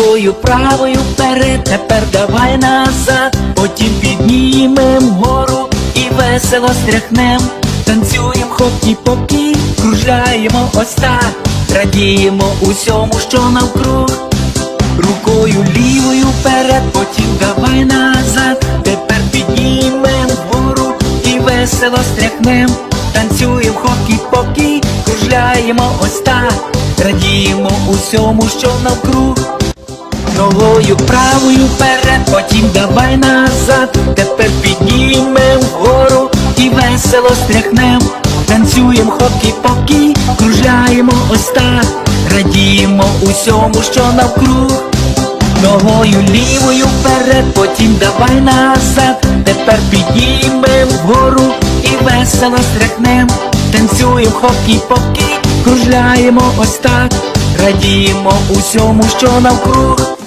Рукою правою вперед, тепер давай назад, потім піднімем вгору і весело стряхнем. Танцюєм хокі поки кружляємо ось так, радіємо усьому, що навкруг. Рукою лівою вперед, потім давай назад, тепер піднімем вгору і весело стряхнем. Танцюєм хокі-покі, кружляємо ось так, радіємо усьому, що навкруг. Ногою правою вперед, потім давай назад, тепер піднімем вгору і весело стряхнем. Танцюєм хокі-покі, кружляємо ось так, радіємо усьому, що навкруг. Ногою лівою вперед, потім давай назад, тепер піднімем вгору і весело стряхнем. Танцюєм хокі-покі, кружляємо ось так, радіємо усьому, що навкруг.